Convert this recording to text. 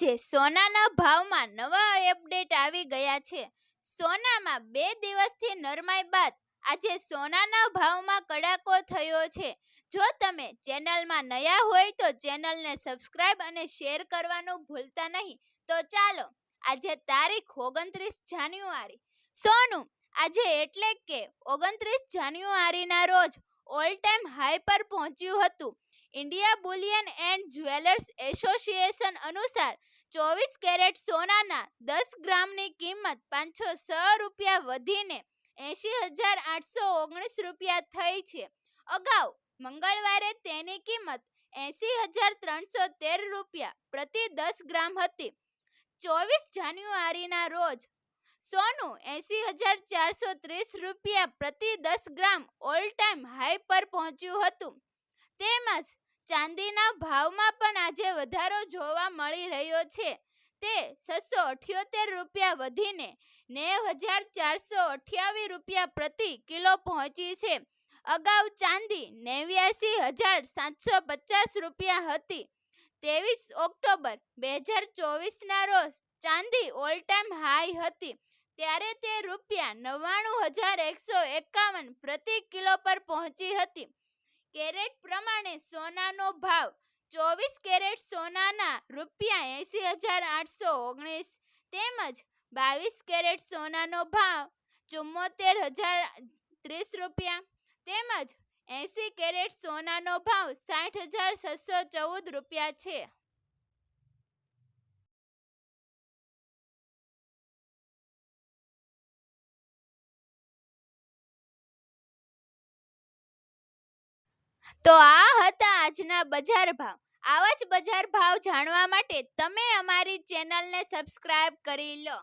સોનાના ભાવમાં નવા અપડેટ આવી ગયા છે. સોનામાં બે દિવસથી નરમાઈ બાદ આજે સોનાના ભાવમાં કડાકો થયો છે. જો તમે ચેનલમાં નયા હોય તો ચેનલને સબસ્ક્રાઇબ અને શેર કરવાનું ભૂલતા નહીં. તો ચાલો, આજે તારીખ ઓગણત્રીસ જાન્યુઆરી. સોનું, આજે એટલે કે ઓગણત્રીસ જાન્યુઆરીના રોજ ઓલ ટાઈમ હાઈ પર પહોંચ્યું હતું. India bullion and jewellers association અનુસાર ચોવીસ કેરેટ સોનાના દસ ગ્રામની કિંમત પાંચસો છ રૂપિયા વધીને એંશી હજાર આઠસો ઓગણીસ રૂપિયા થઈ છે. અગાઉ મંગળવારે તેની કિંમત એંશી હજાર ત્રણસો તેર રૂપિયા પ્રતિ દસ ગ્રામ હતી. ચોવીસ જાન્યુઆરીના રોજ સોનું એંશી હજાર ચારસો ત્રીસ રૂપિયા પ્રતિ દસ ગ્રામ ઓલ ટાઈમ હાઈ પર પહોંચ્યું હતું. તેમજ ચાંદીના ભાવમાં પણ આજે વધારો જોવા મળી રહ્યો છે. તે છસો અઠ્યોતેર રૂપિયા વધીને નેવ હજાર ચારસો અઠ્યાવીસ રૂપિયા પ્રતિ કિલો પહોંચી છે. અગાઉ ચાંદી નેવ્યાસી હજાર સાતસો પચાસ રૂપિયા હતી. ત્રેવીસ ઓક્ટોબર બે હજાર ચોવીસના રોજ ચાંદી ઓલ ટાઈમ હાઈ હતી. ત્યારે તે રૂપિયા નવ્વાણું હજાર એકસો એકાવન પ્રતિ કિલો પર પહોંચી હતી. કેરેટ પ્રમાણે સોનાનો ભાવ ચોવીસ કેરેટ સોનાના રૂપિયા એંસી હજાર આઠસો ઓગણીસ તેમજ બાવીસ કેરેટ સોનાનો ભાવ ચુમ્મોતેર હજાર ત્રીસ રૂપિયા તેમજ એંશી કેરેટ સોનાનો ભાવ સાઠ હજાર છસો ચૌદ રૂપિયા છે. તો આ હતા આજના બજાર ભાવ. આવા જ બજાર ભાવ જાણવા માટે તમે અમારી ચેનલને સબસ્ક્રાઇબ કરી લો.